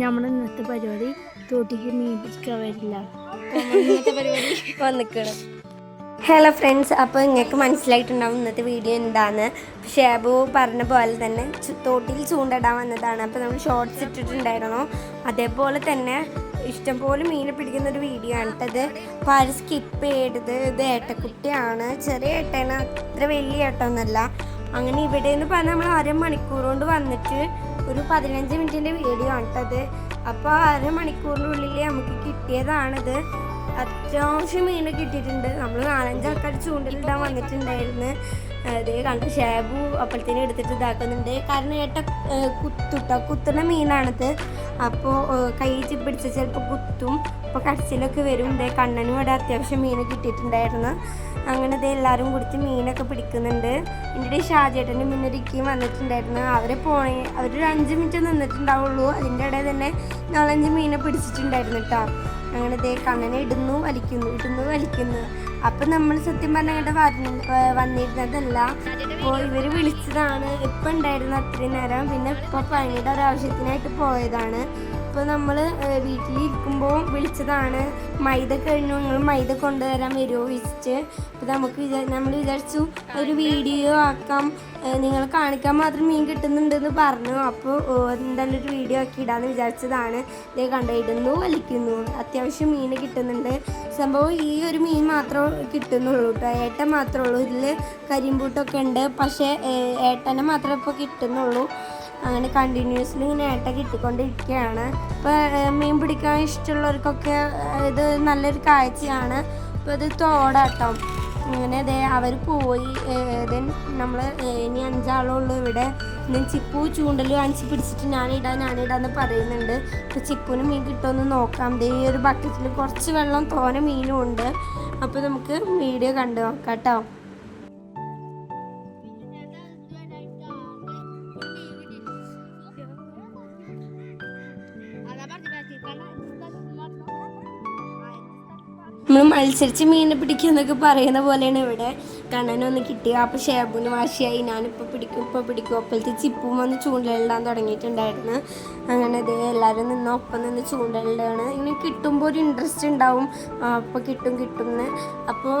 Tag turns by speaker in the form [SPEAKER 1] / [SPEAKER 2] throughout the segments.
[SPEAKER 1] നമ്മുടെ ഇന്നത്തെ പരിപാടി തോട്ടിക്ക് മീൻ പിടിക്കാൻ വരില്ല.
[SPEAKER 2] വന്നിക്കണം. ഹലോ ഫ്രണ്ട്സ് അപ്പോൾ നിങ്ങൾക്ക് മനസ്സിലായിട്ടുണ്ടാവും ഇന്നത്തെ വീഡിയോ എന്താന്ന് ഷാബു പറഞ്ഞ പോലെ തന്നെ തോട്ടിൽ ചൂണ്ടിടാൻ വന്നതാണ്. അപ്പോൾ നമ്മൾ ഷോർട്ട്സ് ഇട്ടിട്ടുണ്ടായിരുന്നു. അതേപോലെ തന്നെ ഇഷ്ടംപോലെ മീനെ പിടിക്കുന്ന ഒരു വീഡിയോ ആണ് കേട്ടത് അപ്പോൾ ആരും സ്കിപ്പ് ചെയ്യരുത്. ഇത് ഏട്ടക്കുട്ടിയാണ്. ചെറിയ ഏട്ടനാണ്. അത്ര വലിയ ഏട്ടമൊന്നുമല്ല അങ്ങനെ ഇവിടെ എന്ന് പറഞ്ഞാൽ നമ്മൾ അരമണിക്കൂർ കൊണ്ട് വന്നിട്ട് ഒരു പതിനഞ്ച് മിനിറ്റിന്റെ വീഡിയോ ആണ് കേട്ടത് അപ്പോൾ അരമണിക്കൂറിനുള്ളിൽ നമുക്ക് കിട്ടിയതാണിത്. അത്യാവശ്യം മീൻ കിട്ടിയിട്ടുണ്ട്. നമ്മൾ നാലഞ്ച് ആൾക്കാർ ചൂണ്ടലിടാൻ വന്നിട്ടുണ്ടായിരുന്നു. അതേ കണ്ട് ഷാബു അപ്പോഴത്തേനും എടുത്തിട്ട് ഇതാക്കുന്നുണ്ട്. കാരണം ഏട്ട കുത്തുട്ടോ? കുത്തുന്ന മീനാണിത്. അപ്പോൾ കൈ പിടിച്ച ചിലപ്പോൾ കുത്തും. അപ്പോൾ കടച്ചിലൊക്കെ വരും ഇതേ കണ്ണനും ഇവിടെ അത്യാവശ്യം മീൻ കിട്ടിയിട്ടുണ്ടായിരുന്നു. അങ്ങനെ ഇതേ എല്ലാവരും കുടിച്ച് മീനൊക്കെ പിടിക്കുന്നുണ്ട്. എന്റെ ഷാജേട്ടന്റെ മുന്നൊരിക്കും വന്നിട്ടുണ്ടായിരുന്നു. അവരെ പോണേ അവരൊരു അഞ്ച് മിനിറ്റ് നിന്നിട്ടുണ്ടാവുള്ളൂ. അതിന്റെ ഇടയിൽ തന്നെ നാലഞ്ച് മീനെ പിടിച്ചിട്ടുണ്ടായിരുന്നു കേട്ടോ. അങ്ങനെ ദേ കണ്ണനെ ഇടുന്നു വലിക്കുന്നു ഇടുന്നു വലിക്കുന്നു. അപ്പൊ നമ്മൾ സത്യം പറഞ്ഞ വന്നിരുന്നതല്ല. അപ്പോൾ ഇവർ വിളിച്ചതാണ് ഇപ്പൊ ഉണ്ടായിരുന്ന അത്രയും നേരം പിന്നെ ഇപ്പൊ പണിയുടെ ഒരാവശ്യത്തിനായിട്ട് പോയതാണ്. ഇപ്പോൾ നമ്മൾ വീട്ടിലിരിക്കുമ്പോൾ വിളിച്ചതാണ് മൈദ കഴിഞ്ഞു നിങ്ങൾ മൈദ കൊണ്ടുവരാൻ വരുമോ വിളിച്ചിട്ട്. അപ്പോൾ നമുക്ക് നമ്മൾ വിചാരിച്ചു ഒരു വീഡിയോ ആക്കാം. നിങ്ങൾ കാണിക്കാൻ മാത്രം മീൻ കിട്ടുന്നുണ്ടെന്ന് പറഞ്ഞു. അപ്പോൾ എന്തായാലും ഒരു വീഡിയോ ആക്കി ഇടാന്ന് വിചാരിച്ചതാണ്. ഇതേ കണ്ടിടുന്നു വലിക്കുന്നു. അത്യാവശ്യം മീൻ കിട്ടുന്നുണ്ട്. സംഭവം ഈ ഒരു മീൻ മാത്രം കിട്ടുന്നുള്ളൂ കേട്ടോ ഏട്ടൻ മാത്രമേ ഉള്ളൂ. ഇതിൽ കരിമ്പൂട്ടൊക്കെ ഉണ്ട്. പക്ഷേ ഏട്ടനെ മാത്രമേ ഇപ്പോൾ കിട്ടുന്നുള്ളൂ. അങ്ങനെ കണ്ടിന്യൂസ്ലി ഇങ്ങനെ ഏട്ട കിട്ടിക്കൊണ്ടിരിക്കുകയാണ്. ഇപ്പോൾ മീൻ പിടിക്കാൻ ഇഷ്ടമുള്ളവർക്കൊക്കെ ഇത് നല്ലൊരു കാഴ്ചയാണ്. അപ്പോൾ ഇത് തോടാട്ടോ. ഇങ്ങനെ ദേ അവർ പോയി ദെൻ നമ്മൾ ഇനി അഞ്ചാളുള്ളൂ ഇവിടെ. ചിപ്പു ചൂണ്ടൽ വാങ്ങിച്ച് പിടിച്ചിട്ട് ഞാനിടാം ഞാനിടാന്ന് പറയുന്നുണ്ട്. അപ്പോൾ ചിപ്പുന് മീൻ കിട്ടുമെന്ന് നോക്കാം. ദേ ഒരു ബക്കറ്റിൽ കുറച്ച് വെള്ളം തോനെ മീനും ഉണ്ട് അപ്പോൾ നമുക്ക് വീഡിയോ കണ്ടു നോക്കാം കേട്ടോ. മത്സരിച്ച് മീനെ പിടിക്കുക എന്നൊക്കെ പറയുന്ന പോലെയാണ് ഇവിടെ. കണ്ണനൊന്ന് കിട്ടി അപ്പോൾ ഷേബുന് വാശിയായി ഞാനിപ്പോൾ പിടിക്കും ഇപ്പോൾ പിടിക്കും. അപ്പോഴത്തെ ചിപ്പും വന്ന് ചൂണ്ടലിടാൻ തുടങ്ങിയിട്ടുണ്ടായിരുന്നു. അങ്ങനെ ഇത് എല്ലാവരും നിന്ന് ഒപ്പം നിന്ന് ചൂണ്ടലിടാണ് ഇങ്ങനെ കിട്ടുമ്പോൾ ഒരു ഇൻട്രസ്റ്റ് ഉണ്ടാവും. അപ്പോൾ കിട്ടും കിട്ടും എന്ന് അപ്പോൾ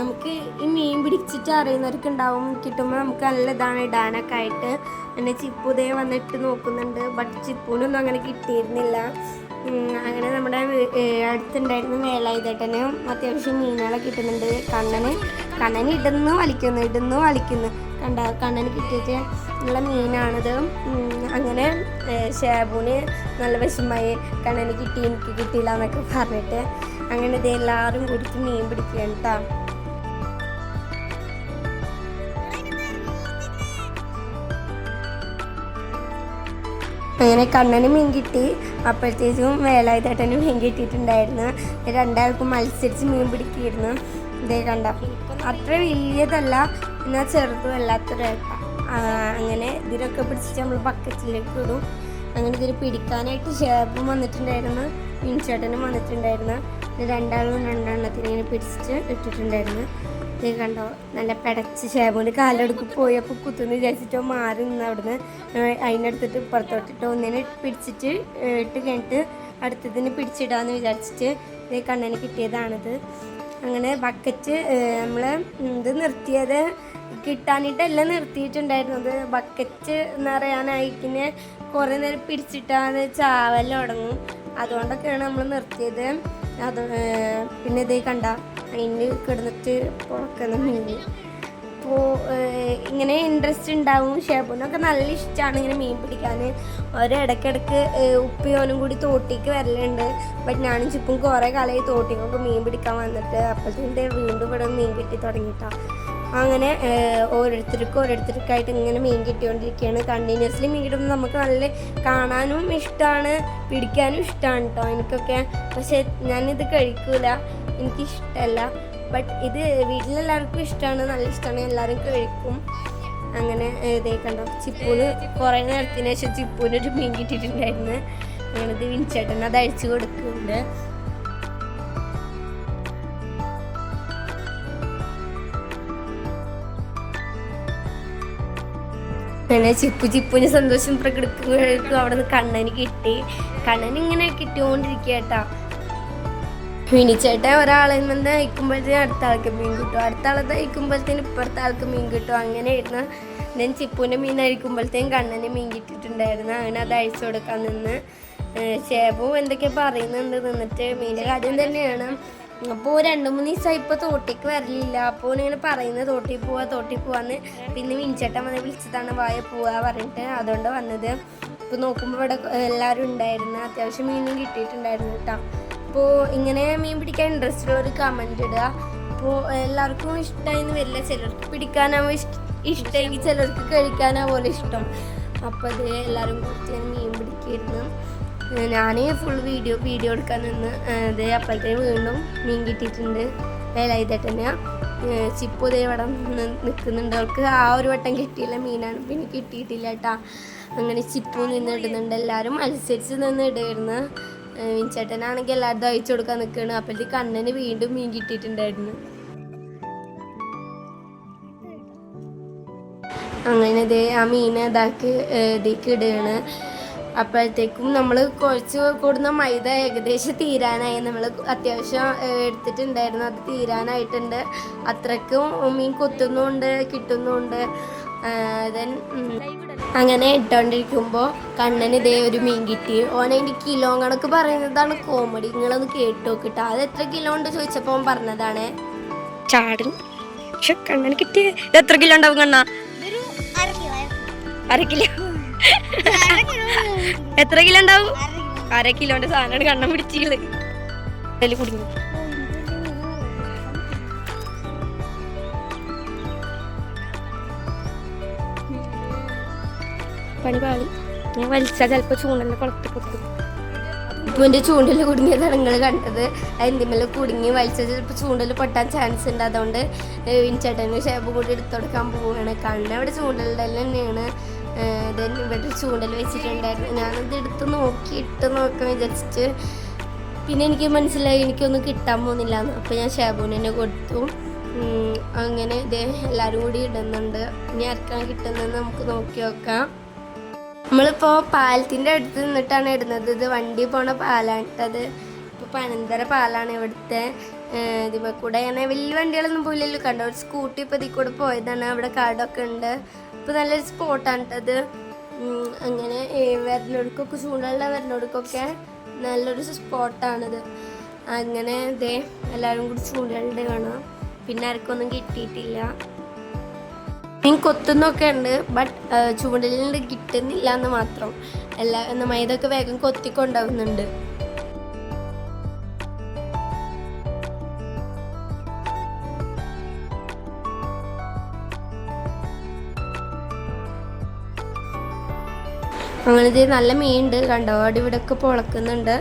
[SPEAKER 2] നമുക്ക് ഈ മീൻ പിടിച്ചിട്ട് അറിയുന്നവർക്ക് ഉണ്ടാവും. കിട്ടുമ്പോൾ നമുക്ക് നല്ല ഇതാണ് ഇടാനൊക്കെ ആയിട്ട്. പിന്നെ ചിപ്പു ഇതേ വന്നിട്ട് നോക്കുന്നുണ്ട്. ബട്ട് ചിപ്പൂനൊന്നും അങ്ങനെ കിട്ടിയിരുന്നില്ല. അങ്ങനെ നമ്മുടെ അടുത്തുണ്ടായിരുന്നു വേലായുധേട്ടനും അത്യാവശ്യം മീനുകളെ കിട്ടുന്നുണ്ട്. കണ്ണന് കണ്ണന് ഇടുന്നു വലിക്കുന്നു ഇടുന്നു വലിക്കുന്നു കണ്ട കണ്ണന് കിട്ടിയിട്ട് ഉള്ള മീനാണിത്. അങ്ങനെ ഷാബുവിന് നല്ല വിഷമായി കണ്ണന് കിട്ടി എനിക്ക് കിട്ടിയില്ല എന്നൊക്കെ പറഞ്ഞിട്ട് അങ്ങനെ ഇത് എല്ലാവരും കൂടിച്ച് മീൻ പിടിക്കുകയാണ് കേട്ടോ അങ്ങനെ കണ്ണന് മീൻ കിട്ടി. അപ്പോഴത്തേക്കും വേലായുധേട്ടന് മീൻ കിട്ടിയിട്ടുണ്ടായിരുന്നു. രണ്ടാൾക്കും മത്സരിച്ച് മീൻ പിടിക്കിയിരുന്നു ഇതേ കണ്ട. അത്ര വലിയതല്ല എന്നാൽ ചെറുതും അല്ലാത്തൊരു അങ്ങനെ ഇതിനൊക്കെ പിടിച്ചിട്ട് നമ്മൾ ബക്കറ്റിലേക്ക് ഇടും. അങ്ങനെ ഇതിൽ പിടിക്കാനായിട്ട് ഷേപ്പും വന്നിട്ടുണ്ടായിരുന്നു. മീൻചേട്ടനും വന്നിട്ടുണ്ടായിരുന്നു. ഇത് രണ്ടാളും രണ്ടെണ്ണത്തിന് ഇങ്ങനെ പിടിച്ചിട്ട് ഇട്ടിട്ടുണ്ടായിരുന്നു. ഇത് കണ്ടോ നല്ല പെടച്ച് ഷേബുവിന്റെ കാലെടുക്ക് പോയപ്പോൾ കുത്തുന്ന് വിചാരിച്ചിട്ടോ മാറി നിന്ന് അവിടുന്ന് അതിനടുത്തിട്ട് പുറത്തോട്ടിട്ടോ ഒന്നിനെ പിടിച്ചിട്ട് ഇട്ട് കഴിഞ്ഞിട്ട് അടുത്തതിന് പിടിച്ചിടാന്ന് വിചാരിച്ചിട്ട് ഇത് കണ്ണന് കിട്ടിയതാണിത്. അങ്ങനെ ബക്കറ്റ് നമ്മൾ ഇത് നിർത്തിയത് കിട്ടാനിട്ടല്ല നിർത്തിയിട്ടുണ്ടായിരുന്നത്. ബക്കറ്റ് നിറയാനായിക്കിന് കുറേ നേരം പിടിച്ചിട്ടാന്ന് ചാവൽ തുടങ്ങും. അതുകൊണ്ടൊക്കെയാണ് നമ്മൾ നിർത്തിയത്. അത് പിന്നെ ഇതേ കണ്ട അതിന് കിടന്നിട്ട് പുറക്കുന്ന മീൻ അപ്പോൾ ഇങ്ങനെ ഇൻട്രസ്റ്റ് ഉണ്ടാവും ഷേബുനൊക്കെ നല്ല ഇഷ്ടമാണ് ഇങ്ങനെ മീൻ പിടിക്കാൻ ഓരോ ഇടയ്ക്കിടയ്ക്ക് ഉപ്പിയോനും കൂടി തോട്ടിക്ക് വരലുണ്ട്. ബട്ട് ഞാനും ചിപ്പും കുറേ കാലമായി തോട്ടിക്കൊക്കെ മീൻ പിടിക്കാൻ വന്നിട്ട്. അപ്പോഴത്തേന്റെ വീണ്ടും ഇവിടെ മീൻ കിട്ടി തുടങ്ങിയിട്ടാണ് അങ്ങനെ ഓരോരുത്തർക്കും ഓരോരുത്തർക്കായിട്ട് ഇങ്ങനെ മീൻ കിട്ടിക്കൊണ്ടിരിക്കുകയാണ്. കണ്ടിന്യൂസ്ലി മീൻ കിട്ടുമ്പോൾ നമുക്ക് നല്ല കാണാനും ഇഷ്ടമാണ് പിടിക്കാനും ഇഷ്ടമാണ് കേട്ടോ എനിക്കൊക്കെ. പക്ഷെ ഞാനിത് കഴിക്കൂല. എനിക്കിഷ്ടമല്ല ബട്ട് ഇത് വീട്ടിലെല്ലാവർക്കും ഇഷ്ടമാണ് നല്ല ഇഷ്ടമാണ് എല്ലാവരും കഴിക്കും. അങ്ങനെ ഇതേ കണ്ടോ ചിപ്പൂന് കുറേ നേരത്തിന് ശേഷം ചിപ്പൂനൊരു മീൻ കിട്ടിയിട്ടുണ്ടായിരുന്നു. അങ്ങനെ ഇത് വിൻചേട്ടൻ അത് അഴിച്ചു കൊടുക്കുന്നുണ്ട്. അങ്ങനെ ചിപ്പു ചിപ്പുവിന് സന്തോഷം പ്രകടിപ്പിക്കുമ്പോഴേക്കും അവിടെ നിന്ന് കണ്ണന് കിട്ടി. കണ്ണൻ ഇങ്ങനെ കിട്ടിക്കൊണ്ടിരിക്കട്ടാ വിനിച്ചേട്ടൻ ഒരാളെ നിന്ന് അയക്കുമ്പോഴത്തേന് അടുത്ത ആൾക്ക് മീൻ കിട്ടും. അടുത്ത ആളെ അയക്കുമ്പോഴത്തേന് ഇപ്പുറത്തെ ആൾക്ക് മീൻ കിട്ടും. അങ്ങനെയായിരുന്നു. ഞാൻ ചിപ്പുവിന്റെ മീൻ അഴിക്കുമ്പോഴത്തേനും കണ്ണന് മീൻ കിട്ടിയിട്ടുണ്ടായിരുന്നു. അങ്ങനെ അത് അഴിച്ചു കൊടുക്കാൻ നിന്ന്. ചേപ്പും എന്തൊക്കെയാ പറയുന്നുണ്ട്. നിന്നിട്ട് മീന്റെ കാര്യം തന്നെയാണ്. അപ്പോൾ രണ്ട് മൂന്ന് ദിവസമായി ഇപ്പോൾ തോട്ടിക്ക് വരലില്ല. അപ്പോൾ ഇങ്ങനെ പറയുന്നത് തോട്ടി പോവാ തോട്ടി പോവാന്ന്. പിന്നെ മിനിച്ചേട്ടൻ വന്ന് വിളിച്ചതാണ് വായ പോവാ പറഞ്ഞിട്ട് അതുകൊണ്ട് വന്നത്. ഇപ്പൊ നോക്കുമ്പോൾ ഇവിടെ എല്ലാരും ഉണ്ടായിരുന്നു. അത്യാവശ്യം മീനും കിട്ടിയിട്ടുണ്ടായിരുന്നു കേട്ടോ. അപ്പോൾ ഇങ്ങനെ മീൻ പിടിക്കാൻ ഇൻട്രസ്റ്റ് ഉള്ള ഒരു ഇടുക. അപ്പോ എല്ലാവർക്കും ഇഷ്ടമായിന്ന് വരില്ല. ചിലർക്ക് പിടിക്കാനാവും ഇഷ്ട ഇഷ്ടമെങ്കിൽ ചിലർക്ക് കഴിക്കാനാവുമല്ലോ ഇഷ്ടം. അപ്പോൾ അത് എല്ലാരും കുറച്ച് മീൻ പിടിക്കായിരുന്നു. ഞാൻ ഫുൾ വീഡിയോ വീഡിയോ എടുക്കാൻ നിന്ന് ഇതേ അപ്പോഴത്തേക്ക് വീണ്ടും മീൻ കിട്ടിയിട്ടുണ്ട്. വേലായുധേട്ട് തന്നെ ചിപ്പു ദേ ഇവിടെ നിൽക്കുന്നുണ്ട്. അവൾക്ക് ആ ഒരു വട്ടം കിട്ടിയില്ല മീനാണ്. പിന്നെ കിട്ടിയിട്ടില്ല കേട്ടാ അങ്ങനെ ചിപ്പു നിന്ന് ഇടുന്നുണ്ട്. എല്ലാവരും മത്സരിച്ച് നിന്ന് ഇടുമായിരുന്നു മീൻചേട്ടനാണെങ്കിൽ എല്ലാവരും അയച്ചു കൊടുക്കാൻ നിൽക്കുകയാണ്. അപ്പോഴത്തേക്ക് കണ്ണന് വീണ്ടും മീൻ കിട്ടിയിട്ടുണ്ടായിരുന്നു. അങ്ങനെ ഇതേ ആ മീനെ ഇതാക്കി ഇതിലേക്ക് ഇടുകയാണ് അപ്പോഴത്തേക്കും നമ്മൾ കുറച്ച് കൂടുന്ന മൈദ ഏകദേശം തീരാനായി. നമ്മൾ അത്യാവശ്യം എടുത്തിട്ടുണ്ടായിരുന്നു. അത് തീരാനായിട്ടുണ്ട്. അത്രയ്ക്കും മീൻ കൊത്തുന്നുണ്ട് കിട്ടുന്നുണ്ട് ദെൻ അങ്ങനെ ഇട്ടോണ്ടിരിക്കുമ്പോൾ കണ്ണന് ഇതേ ഒരു മീൻ കിട്ടി. ഓനതിന്റെ കിലോ കണക്ക് പറയുന്നതാണ് കോമഡി നിങ്ങളൊന്ന് കേട്ട് നോക്കിട്ടോ അത് എത്ര കിലോ ഉണ്ട് ചോദിച്ചപ്പോൾ ഓൻ പറഞ്ഞതാണ്. ചാടൻ പക്ഷെ കണ്ണന് കിട്ടിയ എത്ര കിലോ ഉണ്ടാവും കണ്ണ? അര കിലോ. എത്ര കിലോ ഉണ്ടാവും? അര കിലോന്റെ സാധനമാണ് കണ്ണം പിടിച്ചില്ല അതിൽ കുടുങ്ങി. പണി പാളി. ഞാൻ വലിച്ചാൽ ചിലപ്പോൾ ചൂണ്ടലിന്റെ കുളത്തിൽ പൊട്ടും. ഇപ്പൊ എന്റെ ചൂണ്ടൽ കുടുങ്ങിയതാണ് നിങ്ങൾ കണ്ടത്. അതിന്റെ മേലെ കുടുങ്ങി വലിച്ചാൽ ചിലപ്പോൾ ചൂണ്ടൽ പൊട്ടാൻ ചാൻസ് ഉണ്ട്. അതുകൊണ്ട് വിൻചേട്ടന് ഷേപ്പ് കൂടി എടുത്തു കൊടുക്കാൻ പോവുകയാണ് കണ്ണവിടെ ചൂണ്ടലിന്റെ തന്നെയാണ്. ദെൻ ഇവിടെ ചൂണ്ടൽ വെച്ചിട്ടുണ്ടായിരുന്നു. ഞാനത് എടുത്ത് നോക്കി ഇട്ട് നോക്കാൻ വിചാരിച്ചിട്ട് പിന്നെ എനിക്ക് മനസ്സിലായി എനിക്കൊന്നും കിട്ടാൻ പോകുന്നില്ല എന്ന് അപ്പോൾ ഞാൻ ഷാബൂനെ കൊടുത്തു. അങ്ങനെ ഇതേ എല്ലാവരും കൂടി ഇടുന്നുണ്ട്. ഇനി ആർക്കാണ് കിട്ടുന്നതെന്ന് നമുക്ക് നോക്കി നോക്കാം. നമ്മളിപ്പോൾ പാലത്തിന്റെ അടുത്ത് നിന്നിട്ടാണ് ഇടുന്നത്. ഇത് വണ്ടി പോണ പാലാണ്. ഇട്ടത് ഇപ്പോൾ പനന്തര പാലാണ് ഇവിടുത്തെ. ഇതിമ കൂടെ അങ്ങനെ വലിയ വണ്ടികളൊന്നും പോയില്ലല്ലോ. കണ്ടോ ഒരു സ്കൂട്ടി ഇപ്പോൾ ഇതിൽ കൂടെ പോയതാണ്. അവിടെ കാടൊക്കെ ഉണ്ട്. ഇപ്പോൾ നല്ലൊരു സ്പോട്ടാണ് അത് അങ്ങനെ വരുന്നവർക്കൊക്കെ ചൂണ്ടുള്ള വരുന്നവർക്കൊക്കെ നല്ലൊരു സ്പോട്ടാണിത് അങ്ങനെ ഇതേ എല്ലാവരും കൂടി ചൂണ്ടലുണ്ട് കാണാം. പിന്നെ ആർക്കൊന്നും കിട്ടിയിട്ടില്ല. മീൻ കൊത്തുന്നൊക്കെ ഉണ്ട് ബട്ട് ചൂണ്ടലിൽ കിട്ടുന്നില്ല എന്ന് മാത്രം. എല്ലാ മൈദൊക്കെ വേഗം കൊത്തിക്കൊണ്ടാവുന്നുണ്ട് അങ്ങനെ ഇത് നല്ല മീനുണ്ട് കണ്ടോ? ഒക്കെ പൊളക്കുന്നുണ്ട്.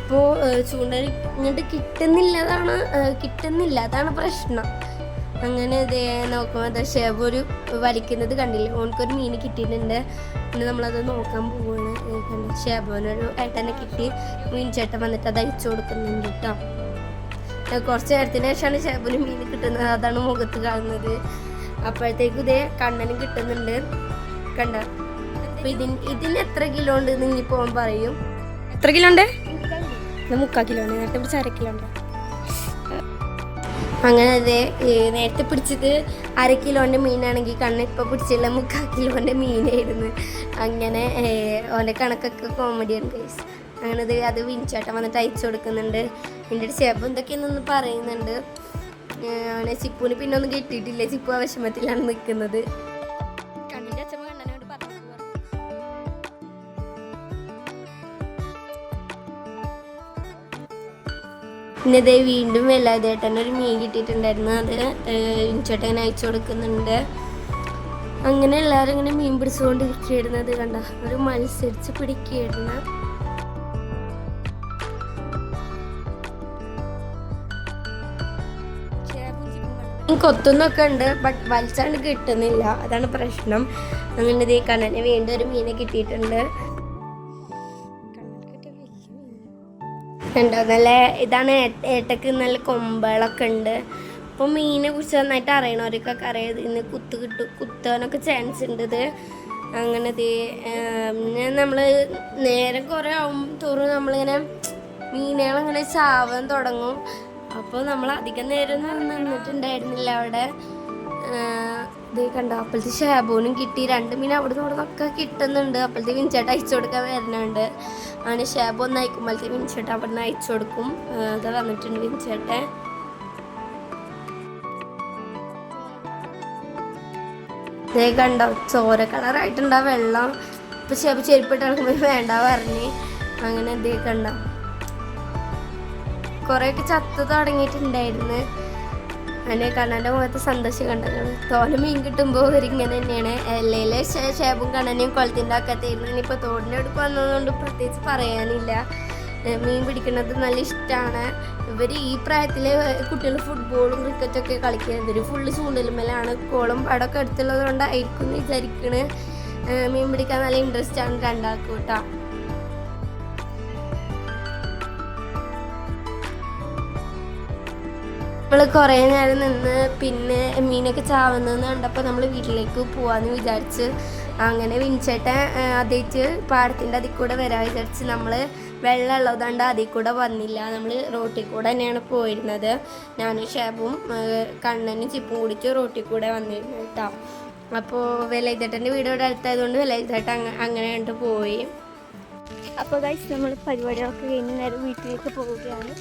[SPEAKER 2] അപ്പോൾ ചൂണ്ടൽ ഇങ്ങോട്ട് കിട്ടുന്നില്ലതാണ് കിട്ടുന്നില്ല. അതാണ് പ്രശ്നം. അങ്ങനെ ഇതേ നോക്കുമ്പോൾ അത് ഷേബ് ഒരു വലിക്കുന്നത് കണ്ടില്ലേ? ഓനക്കൊരു മീൻ കിട്ടിയിട്ടുണ്ട്. പിന്നെ നമ്മളത് നോക്കാൻ പോവാണ്. കണ്ടോ? ഷേബോനൊരു ഏട്ടനെ കിട്ടി. മീൻ ചേട്ടൻ വന്നിട്ട് അത് അയച്ചു കൊടുക്കുന്നുണ്ട് കേട്ടോ കുറച്ച് നേരത്തിന് ശേഷമാണ് ഷേബിന് മീൻ കിട്ടുന്നത്. അതാണ് മുഖത്ത് കാണുന്നത്. അപ്പോഴത്തേക്കും ഇതേ കണ്ണനും കിട്ടുന്നുണ്ട്. കണ്ട? അപ്പൊ ഇതിന് ഇതിന് എത്ര കിലോ ഉണ്ട് ഇനി പോകാൻ പറയും. എത്ര കിലോ ഉണ്ട്? മുക്കാൽ കിലോ ഉണ്ട്. നേരത്തെ പിടിച്ച അര കിലോ ഉണ്ട്. അങ്ങനെ അതെ നേരത്തെ പിടിച്ചത് അര കിലോന്റെ മീനാണെങ്കിൽ കണ്ണ് ഇപ്പൊ പിടിച്ചുള്ള മുക്കാൽ കിലോന്റെ മീനായിരുന്നു. അങ്ങനെ ഓന്റെ കണക്കൊക്കെ കോമഡിയാണ് ഗൈസ് അങ്ങനെ അത് അത് വിൻചേട്ടൻ വന്നിട്ട് അയച്ചു കൊടുക്കുന്നുണ്ട്. എന്റെ ചേപ്പ് എന്തൊക്കെയാണെന്ന് പറയുന്നുണ്ട്. അവനെ ചിപ്പൂന് പിന്നെ ഒന്നും കിട്ടിയിട്ടില്ല. ചിപ്പു ആ വിഷമത്തിലാണ് നിൽക്കുന്നത് പിന്നെ ഇതേ വീണ്ടും വെള്ളാതേട്ടൻ ഒരു മീൻ കിട്ടിയിട്ടുണ്ടായിരുന്നു. അത് ഇഞ്ചോട്ടൻ അയച്ചു കൊടുക്കുന്നുണ്ട്. അങ്ങനെ എല്ലാവരും ഇങ്ങനെ മീൻ പിടിച്ചുകൊണ്ടിരിക്കുന്നത് കണ്ട? ഒരു മത്സരിച്ച് പിടിക്കുകയായിരുന്നു. കൊത്തുന്നൊക്കെ ഉണ്ട് ബട്ട് വലിച്ചാണ്ട് കിട്ടുന്നില്ല. അതാണ് പ്രശ്നം. അങ്ങനെ ഇതേ കണ്ണനെ വീണ്ടും ഒരു മീനെ കിട്ടിയിട്ടുണ്ട്. കണ്ടോ നല്ല ഇതാണ് ഏട്ടക്ക് നല്ല കൊമ്പുകളൊക്കെ ഉണ്ട്. അപ്പോൾ മീനെ കുറിച്ച് നന്നായിട്ട് അറിയണവർക്കൊക്കെ അറിയാം. ഇന്ന് കുത്ത് കിട്ടും കുത്താനൊക്കെ ചാൻസ് ഉണ്ട് ഇത്. അങ്ങനെ പിന്നെ നമ്മൾ നേരം കുറേ ആവും തോറും നമ്മളിങ്ങനെ മീനുകളിങ്ങനെ ചാവാൻ തുടങ്ങും. അപ്പോൾ നമ്മൾ അധികം നേരം നിന്നിട്ടുണ്ടായിരുന്നില്ല അവിടെ. ഇത് കണ്ടോ അപ്പോഴത്തെ ഷാബൂനും കിട്ടി. രണ്ട് മീൻ അവിടെ നിന്ന് ഇവിടെ നിന്നൊക്കെ കിട്ടുന്നുണ്ട് അപ്പോഴത്തെ വിൻചേട്ട അയച്ചു കൊടുക്കാൻ വരുന്നുണ്ട്. അങ്ങനെ ഷാബു ഒന്ന് അയക്കുമ്പോഴത്തെ വിൻചേട്ട അവിടെ നിന്ന് അയച്ചു കൊടുക്കും. അത് വന്നിട്ടുണ്ട് വിൻചേട്ടൻ ദേ കണ്ടോ ചോര കളറായിട്ടുണ്ടാ വെള്ളം. ഇപ്പൊ ചെപ്പ് ചെരുപ്പിട്ട് ഇറങ്ങുമ്പോൾ വേണ്ട പറഞ്ഞ്. അങ്ങനെ ദേ കണ്ടോ. കുറേയൊക്കെ ചത്ത് തുടങ്ങിയിട്ടുണ്ടായിരുന്നു. അങ്ങനെ കണ്ണന്റെ മുഖത്ത് സന്തോഷം കണ്ടത് തോന മീൻ കിട്ടുമ്പോൾ ഇങ്ങനെ തന്നെയാണ്. എല്ലയിലെ ഷേബും കണ്ണനെയും കുളത്തിന്റെ അക്കത്തായിരുന്നു ഇനിയിപ്പോൾ തോടിന്റെ അടുത്ത് വന്നതുകൊണ്ട് പ്രത്യേകിച്ച് പറയാനില്ല. മീൻ പിടിക്കുന്നത് നല്ല ഇഷ്ടമാണ് ഇവർ ഈ പ്രായത്തിൽ കുട്ടികൾ ഫുട്ബോളും ക്രിക്കറ്റൊക്കെ കളിക്കുന്നത് ഇവർ ഫുള്ള് ചൂണ്ടലുമലാണ് കോളം പടമൊക്കെ എടുത്തുള്ളത് കൊണ്ടായിരിക്കും വിചാരിക്കണ്. മീൻ പിടിക്കാൻ നല്ല ഇൻട്രസ്റ്റ് ആണ് രണ്ടാൾക്കും നമ്മൾ കുറേ നേരം നിന്ന് പിന്നെ മീനൊക്കെ ചാവുന്നതെന്ന് കണ്ടപ്പോൾ നമ്മൾ വീട്ടിലേക്ക് പോവാന്ന് വിചാരിച്ച് അങ്ങനെ വിൻചേട്ടൻ അതേറ്റ് പാടത്തിന്റെ അതിൽ കൂടെ വരാൻ വിചാരിച്ച് നമ്മൾ വെള്ളം ഉള്ളതുകൊണ്ട് അതിൽ കൂടെ വന്നില്ല. നമ്മൾ റോട്ടിൽ കൂടെ തന്നെയാണ് പോയിരുന്നത്. ഞാനും ഷാബും കണ്ണനും ചിപ്പും കൂടിച്ച് റോട്ടിൽ കൂടെ വന്നിരുന്നു കേട്ടോ. അപ്പോൾ വിലയിത്തേട്ടന്റെ വീട് ഇവിടെ അടുത്തായതുകൊണ്ട് വിലയിത്തേട്ടൻ അങ്ങ അങ്ങനെ കണ്ട് പോയി.
[SPEAKER 1] അപ്പോൾ ഗൈസ് നമ്മൾ പരിപാടികളൊക്കെ കഴിഞ്ഞ നേരം വീട്ടിലേക്ക് പോവുകയാണ്.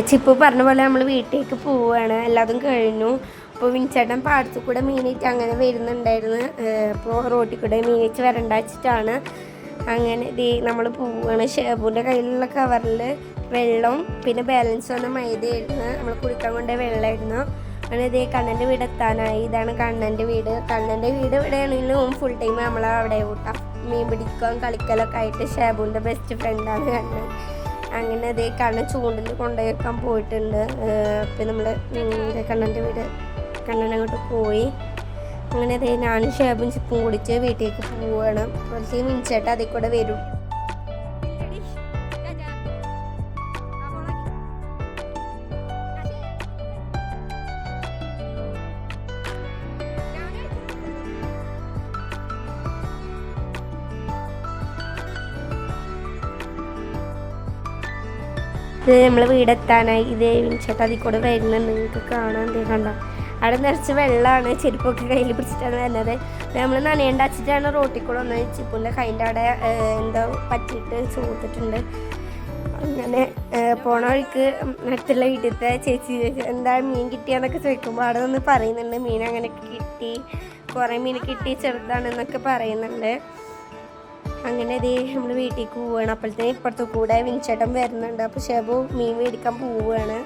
[SPEAKER 2] ചിപ്പു പറഞ്ഞ പോലെ നമ്മൾ വീട്ടിലേക്ക് പോവുകയാണ് എല്ലാതും കഴിഞ്ഞു. അപ്പോൾ വിൻചേട്ടൻ പാടത്തു കൂടെ മീനിട്ട് അങ്ങനെ വരുന്നുണ്ടായിരുന്നു. അപ്പോൾ റോട്ടിൽ കൂടെ മീനിച്ച് വരണ്ട വെച്ചിട്ടാണ് അങ്ങനെ ദേ നമ്മൾ പോവുകയാണ് ഷേബുവിന്റെ കയ്യിലുള്ള കവറിൽ വെള്ളം പിന്നെ ബാലൻസ് വന്ന മൈദയായിരുന്നു. നമ്മൾ കുടിക്കാൻ കൊണ്ട വെള്ളമായിരുന്നു അങ്ങനെ ഇതേ കണ്ണന്റെ വീട് എത്താനായി. ഇതാണ് കണ്ണന്റെ വീട്. കണ്ണന്റെ വീട് ഇവിടെയാണെങ്കിലും ഫുൾ ടൈം നമ്മൾ അവിടെ കൂട്ടാം മീൻ പിടിക്കാൻ കളിക്കലൊക്കെ ആയിട്ട് ഷേബുവിന്റെ ബെസ്റ്റ് ഫ്രണ്ടാണ് കണ്ണൻ. അങ്ങനെ അതേ കണ്ണൻ ചൂണ്ടിൽ കൊണ്ടുവയ്ക്കാൻ പോയിട്ടുണ്ട്. അപ്പം നമ്മൾ കണ്ണന്റെ വീട് കണ്ണൻ അങ്ങോട്ട് പോയി. അങ്ങനെ അതേ ഞാനും ഷേബും ചിപ്പും കുടിച്ച് വീട്ടിലേക്ക് പോവുകയാണ് കുറച്ച് മിനിച്ചേട്ട അതിൽ കൂടെ വരും. ഇത് നമ്മൾ വീടെത്താനായി ഇത് ചേട്ടാ അതിൽ കൂടെ വരുന്നുണ്ട്. നിങ്ങൾക്ക് കാണാൻ കണ്ട? അവിടെ നിറച്ച് വെള്ളമാണ്. ചെരുപ്പൊക്കെ കയ്യിൽ പിടിച്ചിട്ടാണ് വരുന്നത്. നമ്മൾ നനയേണ്ട അച്ചിട്ടാണ് റോട്ടിൽ കൂടെ വന്നത്. ചിപ്പുന്റെ കൈന്റെ അവിടെ എന്തോ പറ്റിയിട്ട് ചൂത്തിട്ടുണ്ട് അങ്ങനെ പോണ വഴിക്ക് അടുത്തുള്ള വീട്ടിലത്തെ ചേച്ചി എന്താ മീൻ കിട്ടിയെന്നൊക്കെ ചോദിക്കുമ്പോൾ അവിടെ നിന്ന് പറയുന്നുണ്ട്. മീൻ അങ്ങനെ കിട്ടി. കുറേ മീൻ കിട്ടി ചെറുതാണെന്നൊക്കെ പറയുന്നുണ്ട്. അങ്ങനെ അതേ നമ്മൾ വീട്ടിലേക്ക് പോവുകയാണ് അപ്പോഴത്തേന് ഇപ്പുറത്ത് കൂടെ വിൻചേട്ടൻ വരുന്നുണ്ട്. അപ്പോൾ ഷെബു മീൻ മേടിക്കാൻ പോവുകയാണ്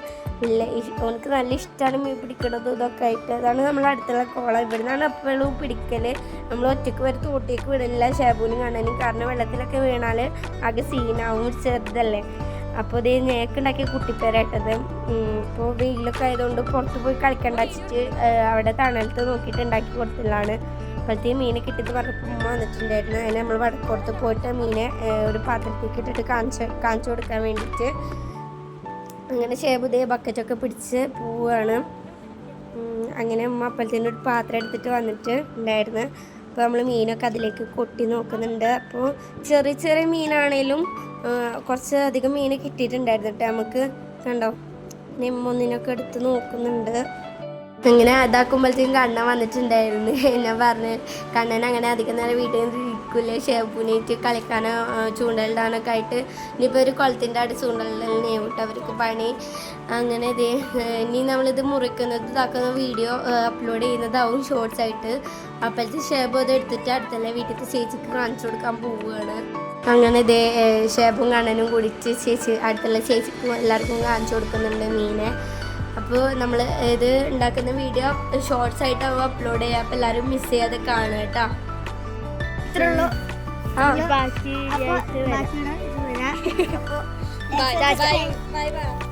[SPEAKER 2] ഇല്ല അവനക്ക് നല്ല ഇഷ്ടമാണ് മീൻ പിടിക്കണത് ഇതൊക്കെ ആയിട്ട്. അതാണ് നമ്മളെ അടുത്തുള്ള കുളം. ഇവിടെ നിന്നാണ് എപ്പോഴും പിടിക്കൽ നമ്മൾ ഒറ്റയ്ക്ക് വരെ തോട്ടിലേക്ക് വിടില്ല. ഷെബുവിനും കാണാനും കാരണം വെള്ളത്തിലൊക്കെ വീണാൽ ആകെ സീനാവും. ചെറുതല്ലേ. അപ്പോൾ ഇത് നേക്കുണ്ടാക്കിയ കുട്ടിപ്പേരായിട്ടത്. ഇപ്പോൾ വെയിലൊക്കെ ആയതുകൊണ്ട് പുറത്ത് പോയി കളിക്കണ്ട വെച്ചിട്ട് അവിടെ തണലത്ത് നോക്കിയിട്ട് ഉണ്ടാക്കി കൊടുത്തതാണ് അപ്പോഴത്തെ മീനെ കിട്ടിയത് പറഞ്ഞപ്പോൾ ഉമ്മ വന്നിട്ടുണ്ടായിരുന്നു. അതിനെ നമ്മൾ വടക്കോർത്ത് പോയിട്ട് മീനെ ഒരു പാത്രത്തിൽ ഇട്ടിട്ട് കാണിച്ച് കാണിച്ചു കൊടുക്കാൻ വേണ്ടിയിട്ട് അങ്ങനെ ഷേബുദേ ബക്കറ്റൊക്കെ പിടിച്ച് പോവുകയാണ് അങ്ങനെ ഉമ്മ അപ്പോഴത്തേനും ഒരു പാത്രം എടുത്തിട്ട് വന്നിട്ട് ഉണ്ടായിരുന്നു. അപ്പോൾ നമ്മൾ മീനൊക്കെ അതിലേക്ക് കൊട്ടി നോക്കുന്നുണ്ട്. അപ്പോൾ ചെറിയ ചെറിയ മീനാണേലും കുറച്ച് അധികം മീൻ കിട്ടിയിട്ടുണ്ടായിരുന്നു കേട്ടോ. നമുക്ക് കണ്ടോ നെമ്മൊന്നിനൊക്കെ എടുത്ത് നോക്കുന്നുണ്ട്. അങ്ങനെ അതാക്കുമ്പോഴത്തേക്കും കണ്ണൻ വന്നിട്ടുണ്ടായിരുന്നു. ഞാൻ പറഞ്ഞു കണ്ണൻ അങ്ങനെ അധികം നേരം വീട്ടിൽ നിന്ന് ഇരിക്കില്ല ഷേപ്പുനീറ്റ് കളിക്കാനോ ചൂണ്ടലിടാനൊക്കെ ആയിട്ട് ഇനിയിപ്പോൾ ഒരു കുളത്തിന്റെ അടുത്ത് ചൂണ്ടലിടലിനെ വിട്ട് അവർക്ക് പണി. അങ്ങനെ ഇത് ഇനി നമ്മളിത് മുറിക്കുന്നത് ഇതാക്കുന്ന വീഡിയോ അപ്ലോഡ് ചെയ്യുന്നതാവും ഷോർട്സ് ആയിട്ട്. അപ്പോഴത്തെ ഷേബ് അത് എടുത്തിട്ട് അടുത്തല്ലേ വീട്ടിലത്തെ ചേച്ചിക്ക് കാണിച്ചു കൊടുക്കാൻ പോവുകയാണ്. അങ്ങനെ ഇതേ ഷേബും കണ്ണനും കുടിച്ച് ചേച്ചി അടുത്തുള്ള ചേച്ചിക്കും എല്ലാവർക്കും കാണിച്ചു കൊടുക്കുന്നുണ്ട് മീനെ. അപ്പോൾ നമ്മൾ ഇത് ഉണ്ടാക്കുന്ന വീഡിയോ ഷോർട്സ് ആയിട്ടാവും അപ്ലോഡ് ചെയ്യുക അപ്പോൾ എല്ലാവരും മിസ് ചെയ്യാതെ കാണുക കേട്ടോ.
[SPEAKER 1] ഇത്രയുള്ളൂ.
[SPEAKER 2] ആ.
[SPEAKER 1] ബാക്കി.
[SPEAKER 2] Bye bye